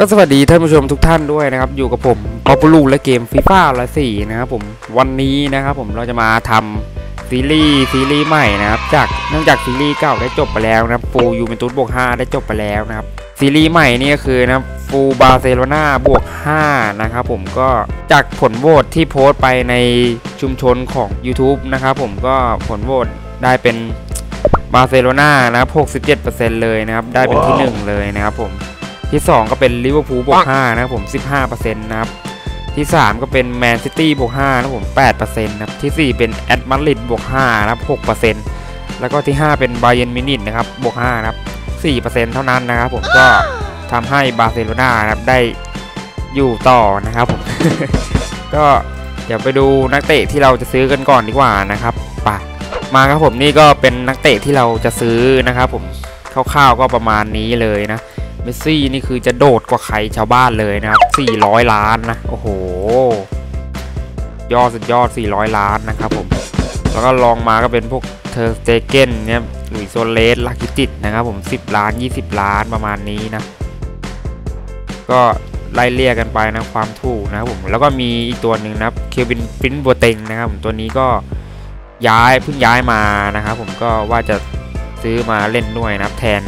ก็สวัสดีท่านผู้ชมทุกท่านด้วยนะครับ อยู่กับผมป๊อปลูและเกมฟีฟ่าละสี่นะครับผมวันนี้นะครับผมเราจะมาทำซีรีส์ซีรีส์ใหม่นะครับจากเนื่องจากซีรีส์เก่าได้จบไปแล้วนะครับฟูยูเวนตุสบวก5ได้จบไปแล้วนะครับซีรีส์ใหม่นี่ก็คือนะฟูบาร์เซโลนาบวก5นะครับผมก็จากผลโหวตที่โพสต์ไปในชุมชนของ YouTube นะครับผมก็ผลโหวตได้เป็นบาร์เซโลนานะครับ67%เลยนะครับได้เป็นที่หนึ่งเลยนะครับผม ที่ 2 ก็เป็นลิเวอร์พูลบวก5นะครับผม 15%นะครับ ที่ 3 ก็เป็นแมนซิตี้บวก5นะครับผม 8%นะครับ ที่ 4 เป็นแอตมาดริดบวก5นะครับ 6%แล้วก็ที่ 5 เป็นบาเยนมินิทนะครับบวก5นะครับ 4%เท่านั้นนะครับผมก็ทำให้บาร์เซโลนานะครับได้อยู่ต่อนะครับผม ก็เดี๋ยวไปดูนักเตะที่เราจะซื้อกันก่อนดีกว่านะครับไปมาครับผมนี่ก็เป็นนักเตะที่เราจะซื้อนะครับผมคร่าวๆก็ประมาณนี้เลยนะเมสซี่นี่คือจะโดดกว่าใครชาวบ้านเลยนะครับ 400 ล้านนะ โอ้โห ยอดสุดยอด 400 ล้านนะครับผม แล้วก็ลองมาก็เป็นพวกเทอร์สเตเกนเนี่ยหลุยโซเลสลาคิติดนะครับผม 10 ล้าน 20 ล้านประมาณนี้นะ ก็ไล่เลี่ยกันไปนะความถูกนะครับผม แล้วก็มีอีกตัวหนึ่งนะครับเควินฟินโบเต็งนะครับผม ตัวนี้ก็ย้ายเพิ่งย้ายมานะครับผมก็ว่าจะซื้อมาเล่นด้วยนะแทน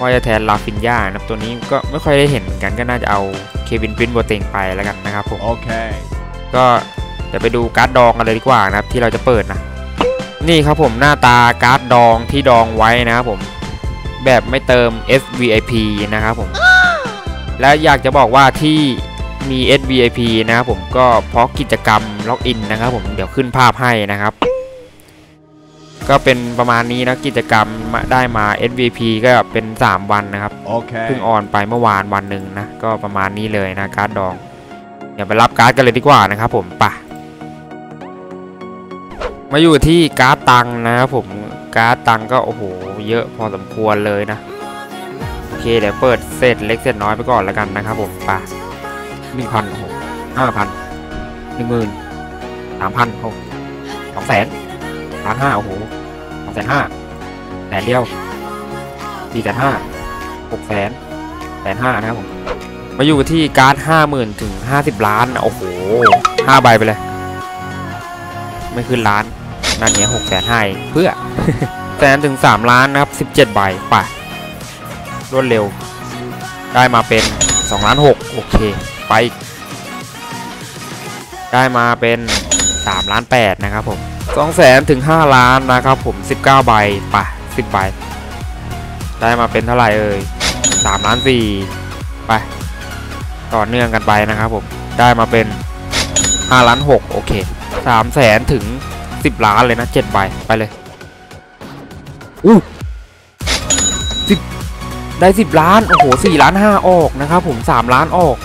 ว่าจะแทนลาฟินยานะครับตัวนี้ก็ไม่ค่อยได้เห็นเหมือนกันก็น่าจะเอาเควินปรินโบเตงไปแล้วกันนะครับผม Okay. ก็จะไปดูการ์ดดองกันเลยดีกว่านะครับที่เราจะเปิดนะนี่ครับผมหน้าตาการ์ดดองที่ดองไว้นะครับผมแบบไม่เติม SVIP นะครับผมและอยากจะบอกว่าที่มี SVIP นะครับผมก็เพราะกิจกรรมล็อกอินนะครับผมเดี๋ยวขึ้นภาพให้นะครับ ก็เป็นประมาณนี้นะกิจกรรมได้มา SVP ก็เป็น 3 วันนะครับ Okay. เพิ่งออนไปเมื่อวานวันหนึ่งนะ ก็ประมาณนี้เลยนะการ์ดดอง เดี๋ยวไปรับการ์ดกันเลยดีกว่านะครับผมไปะมาอยู่ที่การ์ดตังค์นะครับผมการ์ดตังค์ก็โอ้โหเยอะพอสมควรเลยนะโอเคเดี๋ยวเปิดเศษเล็กเศษน้อยไปก่อนแล้วกันนะครับผมไปะหนึ่งพันโอ้โหห้าพันหนึ่งหมื่นสามพันโอ้สองแสนล้านห้าโอ้โหสองแส นห้าแสนเดียวสี่แสนห้าหกแสนแสนห้านะครับผม มาอยู่ที่การ์ดห้าหมื่นถึงห้าสิบล้าน โอ้โหห้าใบไปเลย ไม่ขึ้นล้านนั่นเนี่ยหกแสนห้าเพื่อแสนถึงสามล้านนะครับสิบเจ็ดใบไป่ะรวดเร็ว ได้มาเป็นสองล้านหกโอเค ไป ได้มาเป็นสามล้านแปดนะครับผม สองแสนถึงห้าล้านนะครับผมสิบเก้าใบไป่ะสิบใบ ได้มาเป็นเท่าไหร่เอ่ยสามล้านสี่ไป ต่อเนื่องกันไปนะครับผมได้มาเป็นห้าล้านหกโอเคสามแสนถึงสิบล้านเลยนะเจ็ดใบไปเลยอู้สิบได้สิบล้าน โอ้โหสี่ล้านห้าออกนะครับผมสามล้านออก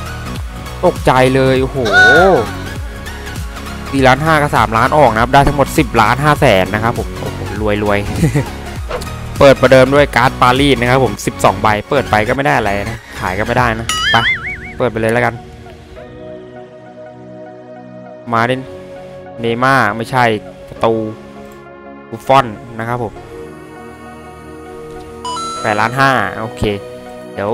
ตกใจเลย โอ้โห สี่ล้านห้ากับสามล้านออกนะครับ ได้ทั้งหมดสิบล้านห้าแสนนะครับผมโอ้โหรวยรวยเปิดประเดิมด้วยการ์ดปารีสนะครับผม 12 ใบ เปิดไปก็ไม่ได้อะไรนะ ขายก็ไม่ได้นะไปเปิดไปเลยแล้วกัน มาดินเนม่าไม่ใช่ประตูบุฟฟอนนะครับผมแปดล้านห้าโอเค เดี๋ยว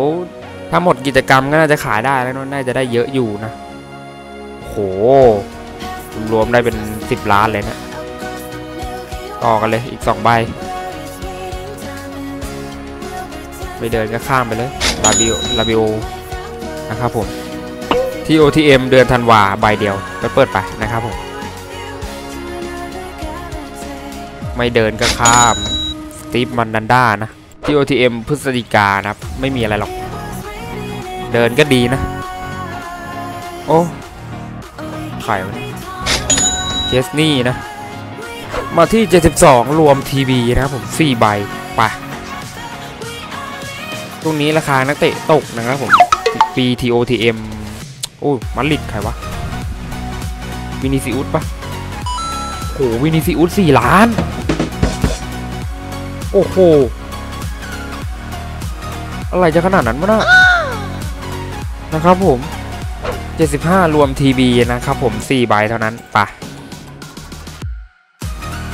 ถ้าหมดกิจกรรมก็น่าจะขายได้แล้วน่าจะได้เยอะอยู่นะโห รวมได้เป็น 10 ล้านเลยนะ ต่อกันเลยอีก 2 ใบ ไม่เดินก็ข้ามไปเลยลาบิโอลาบิโอนะครับผมที่ OTM เดือนธันวาใบเดียวไปเปิดไปนะครับผม ไม่เดินก็ข้ามสตีฟมันดันด้านะ ที่ OTM พฤศจิกานะครับ ไม่มีอะไรหรอก เดินก็ดีนะ โอ้ไข่ เจสนี่นะ มาที่ 72 รวมทีวีนะครับผม4ใบไปตรงนี้ราคานักเตะตกนะครับผมปี TOTM โอ้มาริดใครวะ วินิซิอุสปะโอ้วินิซิอุสสี่ล้าน โอ้โห อะไรจะขนาดนั้นวะนะนะครับผม 75 รวมทีบีนะครับผม 4 ใบเท่านั้นไปะ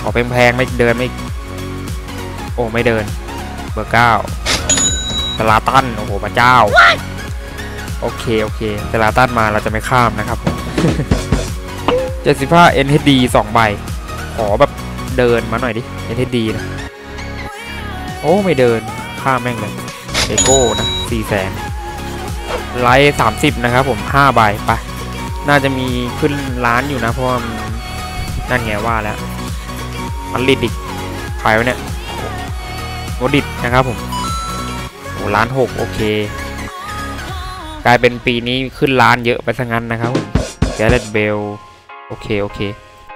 ขอแพงๆไม่เดินไม่ โอ้ไม่เดิน เบอร์เก้าสลาตันโอ้โหพระเจ้า โอ้โอเคโอเคเซลาตันมาเราจะไม่ข้ามนะครับ75 NHD 2ใบ ขอแบบเดินมาหน่อยดิ NHD นะ โอ้ไม่เดินข้ามแม่งเลยเอโก้นะ4แสนไลท์30นะครับผม5ใบไป น่าจะมีขึ้นร้านอยู่นะเพราะว่ามันนั่นไงว่าแล้ว มันลิดอีกขายวะเนี่ยโมดิดนะครับผมโอ้ล้านหกโอเค กลายเป็นปีนี้ขึ้นล้านเยอะไปซะงั้นนะครับผมแกเรตเบลโอเคโอเค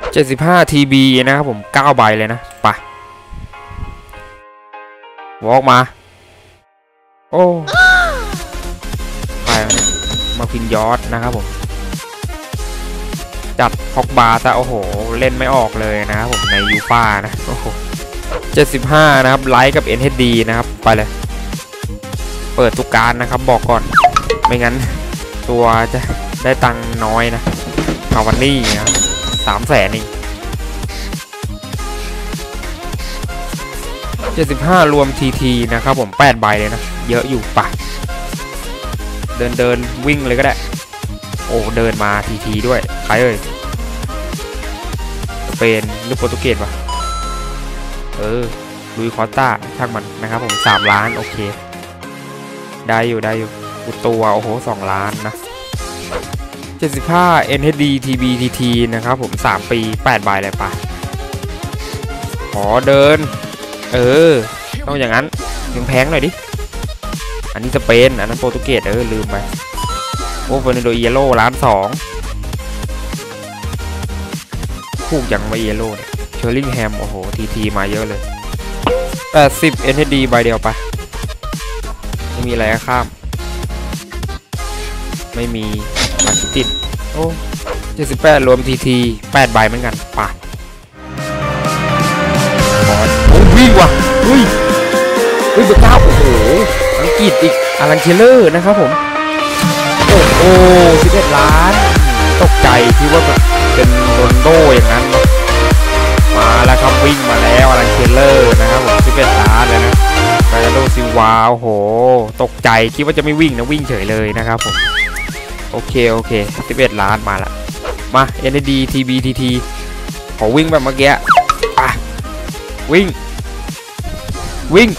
75 TB นะครับผม 9 ใบเลยนะไปวอล์กมา โอ้ใครวะเนี่ยมาพินยอดนะครับผม จัดพอกบาร์ซะโอ้โห เล่นไม่ออกเลยนะครับผมในยูฟ่านะโอ้โห75 นะครับ ไลท์กับ NHD นะครับ ไปเลย เปิดทุกการนะครับ บอกก่อน ไม่งั้น ตัวจะได้ตังน้อยนะคาวันนี่นะสามแสนนี่75รวม TT นะครับผม8ใบเลยนะ เยอะอยู่ปะ เดินเดินวิ่งเลยก็ได้ โอ้เดินมา TT ด้วย ใครเอ่ยสเปนหรือโปรตุเกสวะเออลุยคอสตาช่างมันนะครับผม3ล้าน โอเค ได้อยู่ได้อยู่อุตัวโอ้โห2ล้านนะ75 NHD TB TT นะครับผม 3 ปี 8 ใบเลยปะขอเดิน เออ ต้องอย่างนั้นแพงๆหน่อยดิ อันนี้สเปน อันนั้นโปรตุเกสเออ ลืมไป โอ้เฟอร์นันโดเยโร่ล้านสองถูกอย่างมาเยโร่เนี่ยเชอร์ลิงแฮม โอ้โห ทีทีมาเยอะเลย 80 NHD ใบเดียวปะไม่มีอะไรข้าม ไม่มีมาชิติด โอ้78 รวมทีที8ใบเหมือนกันปะบอลโอ้วิ่งว่ะเฮ้ยเฮ้ยเบอร์เก้าโอ้โหอังกฤษอีกอารันเคเลอร์นะครับผม โอ้โห11ล้าน ตกใจคิดว่าแบบเป็นโรนโดอย่างนั้น มาแล้วครับวิ่งมาแล้วอารันเคเลอร์นะครับผม11ล้านเลยนะบาโดซิวาโอ้โห ตกใจคิดว่าจะไม่วิ่งนะวิ่งเฉยเลยนะครับผม โอเคโอเค11ล้านมาละมา ND TB TT ขอวิ่งแบบเมื่อกี้อะวิ่ง วิ่ง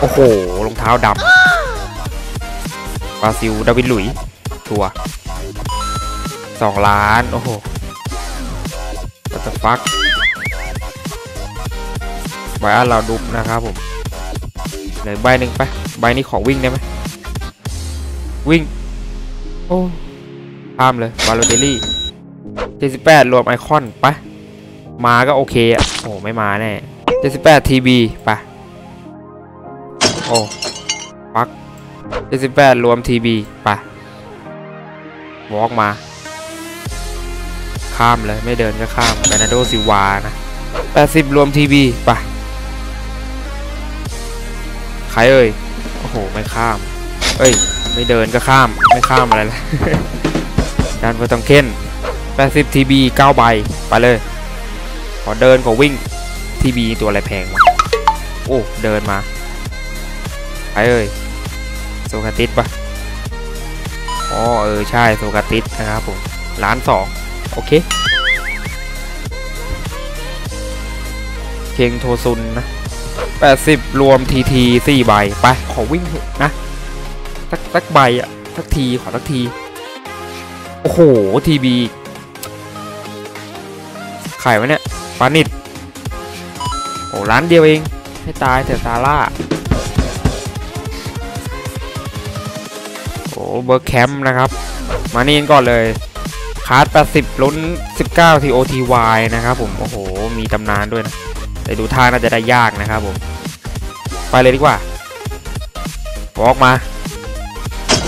โอ้โหรองเท้าดำาซิลดาวินหลุยตัวสองล้าน โอ้โหวัตฟักใบอันเราดุบนะครับผมเหลือใบหนึ่งไป ใบนี้ขอวิ่งได้ไหมวิ่ง โอ้ข้ามเลยบาโลเดลลี่78รวมไอคอนไปมาก็โอเคอะโอ้ไม่มาแน่78 TB ปะโอ้ปัก 78รวม TB ปวอล์กมา ข้ามเลยไม่เดินก็ข้ามเบนาโดซิวานะ80รวม TB ปใครเอ่ยโอ้โหไม่ข้าม เอ้ย ไม่เดินก็ข้ามไม่ข้ามอะไรเลยดานเวอร์ตองเคน80 TB 9ใบไปเลย ขอเดินขอวิ่ง TB ตัวอะไรแพง โอ้ เดินมา ไปเอ้ย โซคาติสปะอ๋อเออใช่โซคาติสนะครับผมล้านสองโอเค เคงโทซุนนะ80รวม TT 4ใบ ไป ขอวิ่งเถอะนะสักสักใบอะสักทีขอสักที โอ้โหทีบีขายวะเนี่ยปานิดโอ้ร้านเดียวเอง ให้ตายแต่ซาร่า เบอร์แคมป์นะครับ มานี่ก่อนเลยคาร์ด80ลุ้น 19 TOTY นะครับผม โอ้โห มีตำนานด้วยนะ แต่ดูท่าน่าจะได้ยากนะครับผม ไปเลยดีกว่าบออกมา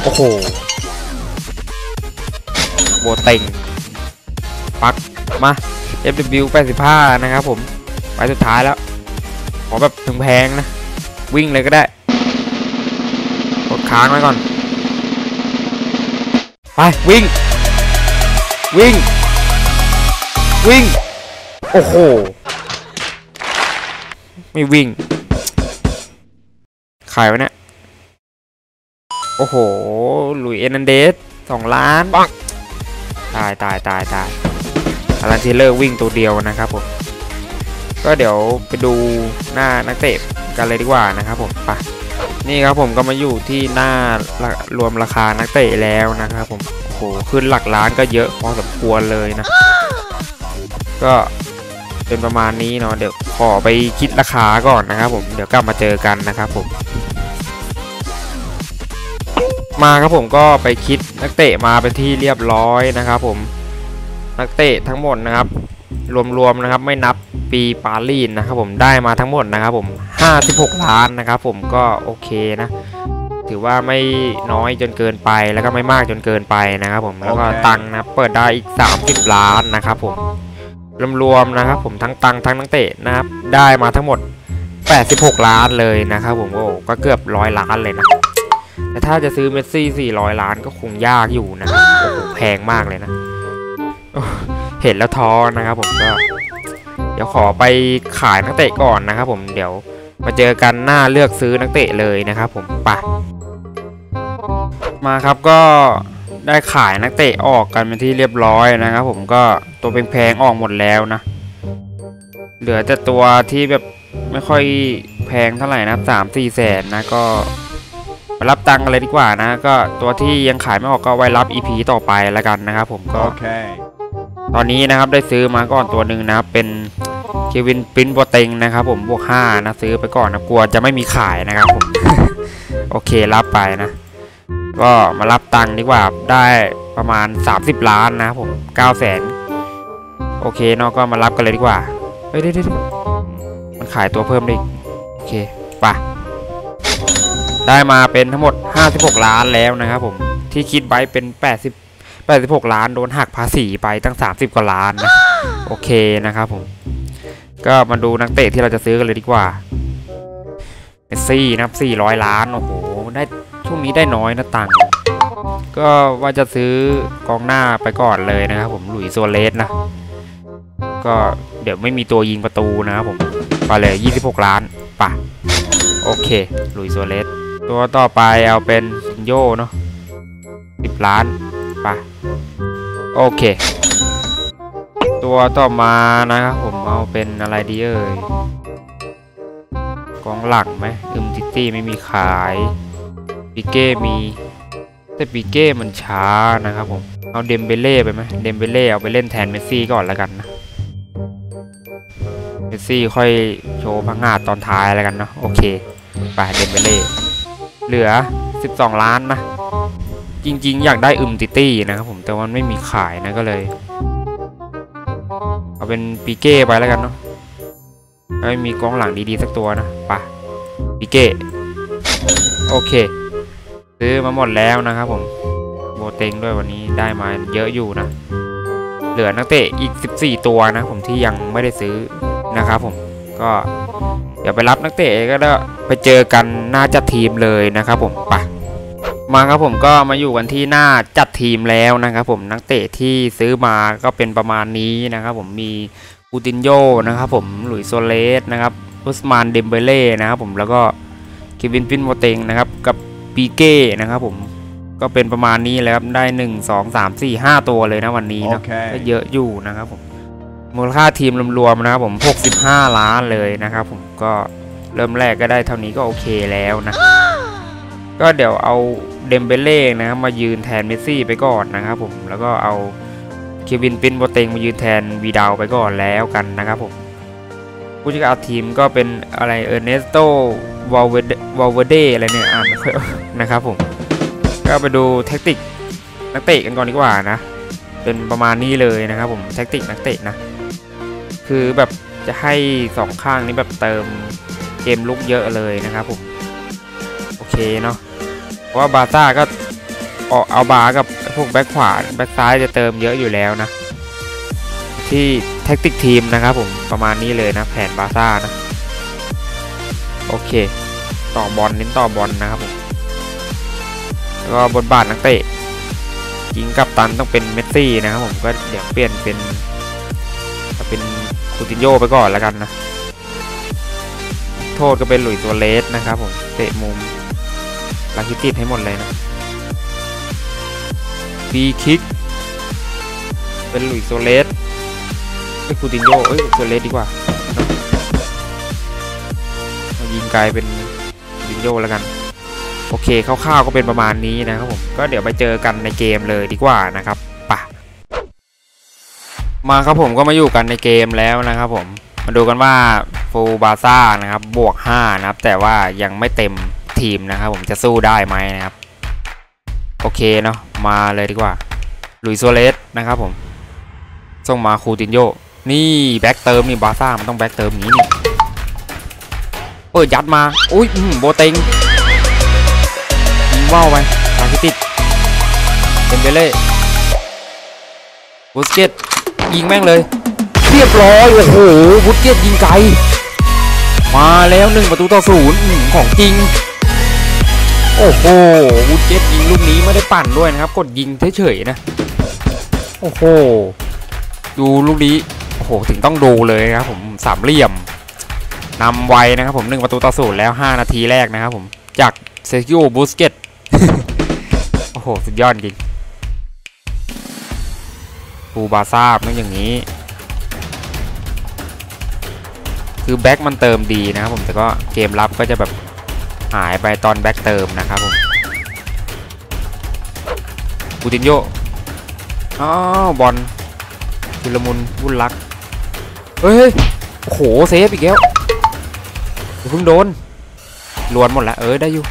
โอ้โห โบเต็ง ปัก มา FW 85 นะครับผม ไปสุดท้ายแล้ว ขอแบบถึงแพงนะ วิ่งเลยก็ได้ กดค้างไว้ก่อน ไปวิ่ง วิ่ง วิ่ง โอ้โห ไม่วิ่งขายวะเนี่ย โอ้โห ลุยเอนันเดสสองล้านปังตายตายตายตายอารันทีเลอร์วิ่งตัวเดียวนะครับผม ก็เดี๋ยวไปดูหน้านักเตะกันเลยดีกว่านะครับผม ไป นี่ครับผมก็มาอยู่ที่หน้ารวมราคานักเตะแล้วนะครับผมโอ้โหขึ้นหลักล้านก็เยอะพอสมควรเลยนะ ก็เป็นประมาณนี้เนาะเดี๋ยวขอไปคิดราคาก่อนนะครับผมเดี๋ยวกลับมาเจอกันนะครับผม มาครับผมก็ไปคิดนักเตะมาเป็นที่เรียบร้อยนะครับผมนักเตะทั้งหมดนะครับ รวมๆนะครับไม่นับปีปารีสนะครับผมได้มาทั้งหมดนะครับผม 56 ล้านนะครับผมก็โอเคนะ ถือว่าไม่น้อยจนเกินไปแล้วก็ไม่มากจนเกินไปนะครับผมแล้วก็โอเคตังค์นะเปิดได้อีก 30 ล้านนะครับผมรวมๆนะครับผมทั้งตังค์ทั้งนักเตะนะครับได้มาทั้งหมด 86 ล้านเลยนะครับผมโอ้ก็เกือบร้อยล้านเลยนะแต่ถ้าจะซื้อเมสซี่400 ล้านก็คงยากอยู่นะครับโอ้โหแพงมากเลยนะโอ้ เห็นแล้วท้อนะครับผมก็ เดี๋ยวขอไปขายนักเตะก่อนนะครับผมเดี๋ยวมาเจอกันหน้าเลือกซื้อนักเตะเลยนะครับผมไปมาครับก็ได้ขายนักเตะออกกันเป็นที่เรียบร้อยนะครับผมก็ตัวแพงๆออกหมดแล้วนะ เหลือแต่ตัวที่แบบไม่ค่อยแพงเท่าไหร่นะสามสี่แสนนะก็ไปรับตังค์กันเลยดีกว่านะ ก็ตัวที่ยังขายไม่ออกก็ไว้รับ EP ต่อไปแล้วกันนะครับผมก็ Okay. ตอนนี้นะครับได้ซื้อมาก่อนตัวหนึ่งนะครับเป็นเควินปรินโบเต็งนะครับ ผมบวก5นะซื้อไปก่อนนะกลัวจะไม่มีขายนะครับผมโอเครับไปนะ ก็มารับตังค์ดีกว่าได้ประมาณ 30 ล้านนะครับผม9แสนโอเคเนาะก็มารับกันเลยดีกว่าเฮ้ยเดี๋ยวเดี๋ยวมันขายตัวเพิ่มได้อีกโอเคไปได้มาเป็นทั้งหมด 56 ล้านแล้วนะครับผมที่คิดไว้เป็น 80 86 ล้านโดนหักภาษีไปตั้ง 30 กว่าล้านนะโอเคนะครับผม ก็มาดูนักเตะที่เราจะซื้อกันเลยดีกว่าเมสซี่นะครับ400 ล้านโอ้โหได้ช่วงนี้ได้น้อยนะตังค์ก็ว่าจะซื้อกองหน้าไปก่อนเลยนะครับผมหลุยส์โซเลสนะ ก็เดี๋ยวไม่มีตัวยิงประตูนะครับผมไปเลย 26 ล้านป่ะโอเคหลุยส์โซเลสตัวต่อไปเอาเป็นซินโยเนาะ10 ล้าน ไปโอเค ตัวต่อมานะครับผมเอาเป็นอะไรดีเอ่ยกองหลังไหมอึมติตี้ไม่มีขายปิเก้มีแต่ปิเก้มันช้านะครับผมเอาเดมเบเล่ไปไหมเดมเบเล่เอาไปเล่นแทนเมสซี่ก่อนแล้วกันนะเมสซี่ค่อยโชว์พังงาดตอนท้ายแล้วกันเนาะโอเคไปเดมเบเล่เหลือ 12 ล้านนะ จริง ๆ อยากได้อึมติตี้นะครับผมแต่ว่ามันไม่มีขายนะก็เลย เอาเป็นปีเก้ไปแล้วกันเนาะไม่มีกองหลังดีๆสักตัวนะปะปีเก้โอเค ซื้อมาหมดแล้วนะครับผมโบเต็งด้วยวันนี้ได้มาเยอะอยู่นะ เหลือนักเตะอีก 14 ตัวนะผมที่ยังไม่ได้ซื้อนะครับผมก็เดี๋ยวไปรับนักเตะก็ได้ไปเจอกันหน้าจัดทีมเลยนะครับผมไป มาครับผมก็มาอยู่กันที่หน้าจัดทีมแล้วนะครับผมนักเตะที่ซื้อมาก็เป็นประมาณนี้นะครับผมมีอูตินโยนะครับผมหลุยส์โซเลสนะครับอุสมานเดมเบเล่นะครับผมแล้วก็เควินฟินโมเตงนะครับกับปีเก้นะครับผมก็เป็นประมาณนี้แล้วครับได้ 1 2 3 4 5 ตัวเลยนะวันนี้นะโอเคก็เยอะอยู่นะครับผมมูลค่าทีมรวมๆนะครับผม 65 ล้านเลยนะครับผมก็เริ่มแรกก็ได้เท่านี้ก็โอเคแล้วนะ ก็เดี๋ยวเอา เดมเบเล่นะครับมายืนแทนเมสซี่ไปก่อนนะครับผมแล้วก็เอาเควินปินโบเตงมายืนแทนวีดาวไปก่อนแล้วกันนะครับผมผู้จัดการทีมก็เป็นอะไรเออร์เนสโตวอลเววอลเวเดอะไรเนี่ยอ่านไม่ค่อยนะครับผมก็ไปดูแท็กติกนักเตะกันก่อนดีกว่านะ เป็นประมาณนี้เลยนะครับผมแท็กติกนักเตะนะ คือแบบจะให้สองข้างนี้แบบเติมเกมลุกเยอะเลยนะครับผม โอเคเนาะ เพราะว่าบาซ่าก็ออกเอาบากับพวกแบ็คขวาแบ็คซ้ายจะเติมเยอะอยู่แล้วนะ ที่แท็กติกทีมนะครับผมประมาณนี้เลยนะแผนบาซ่านะโอเค ต่อบอลเน้นต่อบอลนะครับผมแล้วก็บทบาทนักเตะยิงกับตันต้องเป็นเมสซี่นะครับผมก็เดี๋ยวเปลี่ยนเป็นเป็นคูตินโยไปก่อนแล้วกันนะ โทษก็เป็นหลุยตัวเลสนะครับผมเตะมุม ลาคิติดให้หมดเลยนะฟรีคิก เป็นหลุยส์โซเลสไอ้ยคูตินโยเอ้ยโซเลสดีกว่ามายิงไกลเป็นคูตินโยแล้วกัน โอเคคร่าวๆก็เป็นประมาณนี้นะครับผม ก็เดี๋ยวไปเจอกันในเกมเลยดีกว่านะครับไปะมาครับผมก็มาอยู่กันในเกมแล้วนะครับผม มาดูกันว่าฟูบาซ่านะครับบวก 5 นะครับ แต่ว่ายังไม่เต็ม ทีมนะครับผมจะสู้ได้ไหมนะครับ โอเคเนาะมาเลยดีกว่าลุยโซเลสนะครับผมส่งมาคูตินโยนี่แบ็กเติมนี่บาซ่ามันต้องแบ็กเติมอย่างนี้นี่เปิดยัดมาอุ้ยอื้อหือโบเต็งยิงว่าวไปลาคิติดเป็นเบเล่บุสเกตยิงแม่งเลย เรียบร้อย โอ้โหบุสเกตยิงไกล มาแล้วหนึ่งประตูต่อศูนย์ของจริง โอ้โหบุสเกตยิงลูกนี้ไม่ได้ปั่นด้วยนะครับ กดยิงเฉยๆนะ โอ้โห ดูลูกนี้ โอ้โห ถึงต้องดูเลยนะครับผมสามเหลี่ยมนำไวนะครับผมหนึ่งประตูต่อศูนย์แล้ว 5 นาทีแรกนะครับผม จากเซคิโอบูสเกตโอ้โห สุดยอดจริงฟูบาซ่ามันอย่างนี้ คือแบ็กมันเติมดีนะครับผมแต่ก็เกมรับก็จะแบบ หายไปตอนแบ็กเติมนะครับผมบูตินโยอ้าวบอลชุลมุนวุ่นลัก เฮ้ยโอ้โหเซฟอีกแล้วเพิ่งโดนลวนหมดแล้วเออได้อยู่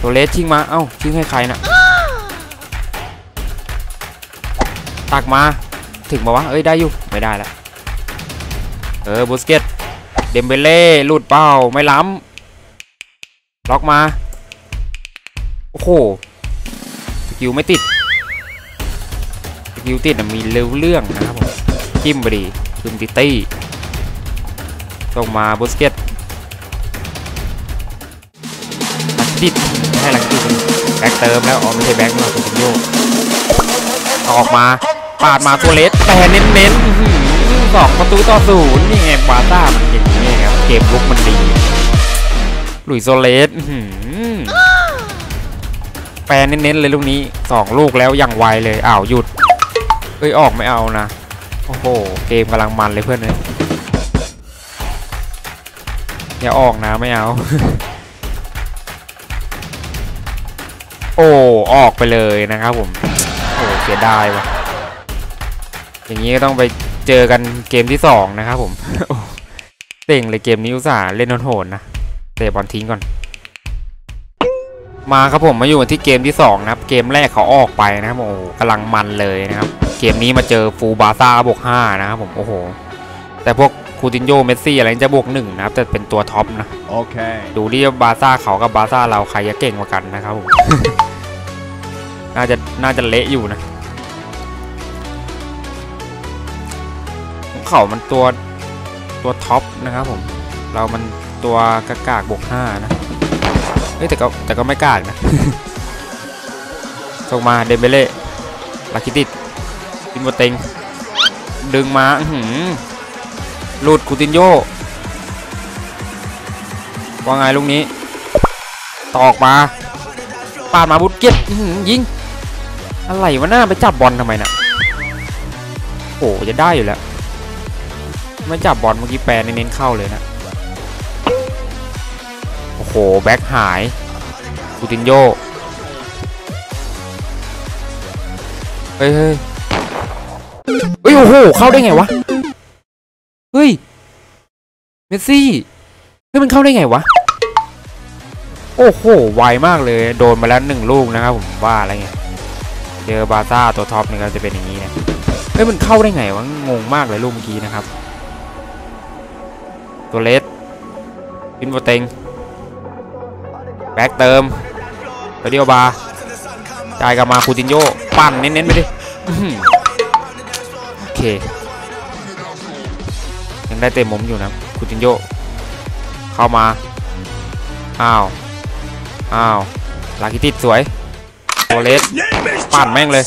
ตัวเลสชิงมา เอ้าชิงให้ใครน่ะตักมา ถึงมาวะ เอ้ยได้อยู่ ไม่ได้แล้วเออบุสเกต เดมเบเล่หลุดเป้าไม่ล้ำล็อกมา โอ้โหสกิลไม่ติดสกิลติดมีเร็วเรื่องนะครับผมจิ้มไปดีคืมติตี้ส่งมาบุสเกตลักติดให้ลักติดแบ็กเติมแล้วอ๋อไม่ใช่แบ็กมาตัวโยกออกมาปาดมาตัวเลสแต่เน้นๆ อื้อหือสองประตูต่อศูนย์นี่ไงบาร์ซ่ามันอย่างนี้ครับเกมลุกมันดีลุยโซเลสแปรเน้นๆเลยลูกนี้สองลูกแล้วยังไวเลยอ้าวหยุด เอ้ยออกไม่เอานะ โอ้โห เกมกำลังมันเลยเพื่อนเลยอย่าออกนะไม่เอา โอ้ออกไปเลยนะครับผม โอ้เสียดายว่ะ อย่างนี้ก็ต้องไป เจอกันเกมที่สองนะครับผมโอ้เต่งเลยเกมนี้อุตส่าห์เล่นโหดๆนะเตะบอลทิ้งก่อน มาครับผมมาอยู่กันที่เกมที่สองนะครับเกมแรกเขาออกไปนะครับโอ้โหกำลังมันเลยนะครับเกมนี้มาเจอฟูบาซ่าบวกห้านะครับผมโอ้โหแต่พวกคูตินโยเมสซี่อะไรนี่จะบวกหนึ่งนะครับแต่เป็นตัวท็อปนะ Okay. ดูดิว่าบาซ่าเขากับบาซ่าเราใครจะเก่งกว่ากันนะครับผมน่าจะน่าจะเละอยู่นะ เขามันตัวตัวท็อปนะครับผม เรามันตัวกากากบวกห้านะ เฮ้ยแต่ก็แต่ก็ไม่กากนะ ส่งมาเดมเบเล่ลาคิติดตินโบเต็ง ดึงมาหือหลุดคูตินโยว่าไงลูกนี้ ตอกมาปาดมาบุตเก็ตยิง อะไรวะหน้าไปจับบอลทำไมน่ะโอ้จะได้อยู่แล้ว ไม่จับบอลเมื่อกี้แปรเน้นเข้าเลยนะ โอ้โห แบ็คหายคูตินโยเฮ้ยเฮ้ยเฮ้ยโอ้โห เข้าได้ไงวะ เฮ้ย เมสซี่เฮ้ยมันเข้าได้ไงวะ โอ้โห ไวมากเลย โดนมาแล้วหนึ่งลูกนะครับผมว่าอะไรเงี้ยเจอบาซ่าตัวท็อปนี่ก็จะเป็นอย่างนี้นะเฮ้ยมันเข้าได้ไงวะ งงมากเลยลูกเมื่อกี้นะครับ ตัวเลสอินโฟเต็งแบ็กเติมไปเดียวบาจ่ายกลับมาคูตินโยปั่นเน้นๆไปดิโอเค ยังได้เต็มมุมอยู่นะคูตินโยเข้ามา อ้าว อ้าว ลากิติดสวยตัวเลสปั่นแม่งเลย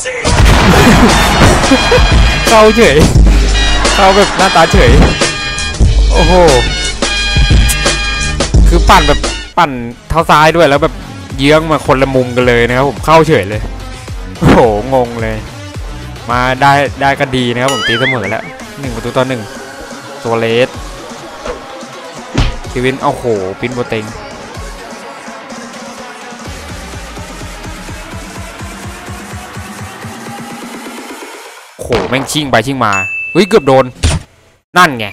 เข้าเฉย เข้าแบบหน้าตาเฉย โอ้โห คือปั่นแบบปั่นเท้าซ้ายด้วยแล้วแบบเยื้องมาคนละมุมกันเลยนะครับผมเข้าเฉยเลยโอ้โหงงเลย มาได้ได้ก็ดีนะครับผมตีเสมอแล้วหนึ่งประตูต่อหนึ่งตัวเลสเควินเอาโหปินโบเต็งโหแม่งชิ่งไปชิ่งมาเฮ้ยเกือบโดน นั่นไง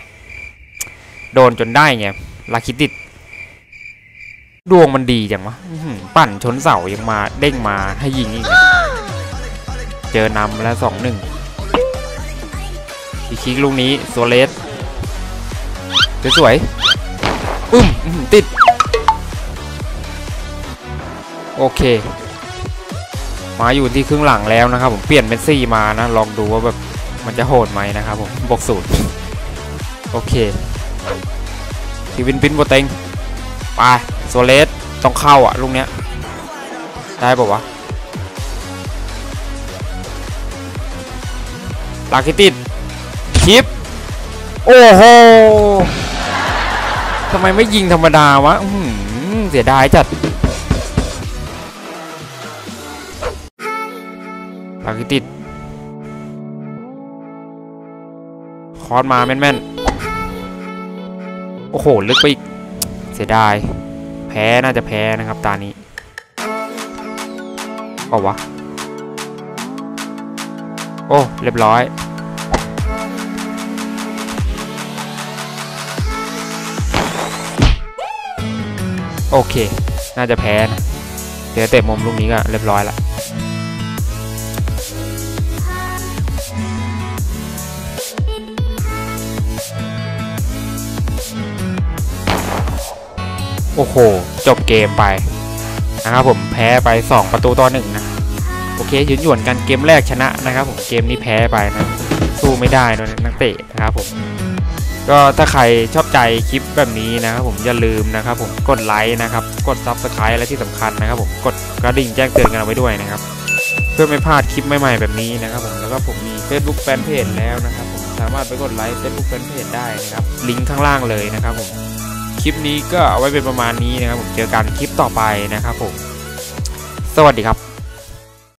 โดนจนได้ไงลาคิติด ดวงมันดีจังวะปั่นชนเสายังมาเด้งมาให้ยิงอีกเจอนำแล้วสองหนึ่งอีกคิกลูกนี้โซเลสสวยๆปึ้มอื้อหือติด โอเค มาอยู่ที่ครึ่งหลังแล้วนะครับผมเปลี่ยนเมสซี่มานะ ลองดูว่าแบบมันจะโหดไหมนะครับผมบวกศูนย์โอเคทีวินปินโบเต็งไป โซเลสต้องเข้าอะลูกเนี้ย ได้ป่าวะลาคิติดชิป โอ้โหทำไมไม่ยิงธรรมดาวะเสียดายจัดลาคิติดคอร์สมาแม่นๆ โอ้โห ลึกไปอีก เสียดาย พ้น่าจะแพ้นะครับตานี้เอาวะ โอ้ เรียบร้อย โอเค น่าจะแพ้นะเดี๋ยวเตะมุมลูกนี้ก็เรียบร้อยละ โอ้โห จบเกมไปนะครับผมแพ้ไป 2 ประตูต่อหนึ่งนะ โอเคยุนหยวนกันเกมแรกชนะนะครับผมเกมนี้แพ้ไปนะ สู้ไม่ได้โดยนักเตะนะครับผม ก็ถ้าใครชอบใจคลิปแบบนี้นะครับผมอย่าลืมนะครับผมกดไลค์นะครับกด Subscribe และที่สำคัญนะครับผมกดกระดิ่งแจ้งเตือนกันเอาไว้ด้วยนะครับ เพื่อไม่พลาดคลิปใหม่ๆแบบนี้นะครับผมแล้วก็ผมมี Facebook Fanpage แล้วนะครับผมสามารถไปกดไลค์ Facebook Fanpage ได้นะครับลิงก์ข้างล่างเลยนะครับผม คลิปนี้ก็เอาไว้เป็นประมาณนี้นะครับผมเจอกันคลิปต่อไปนะครับผม สวัสดีครับ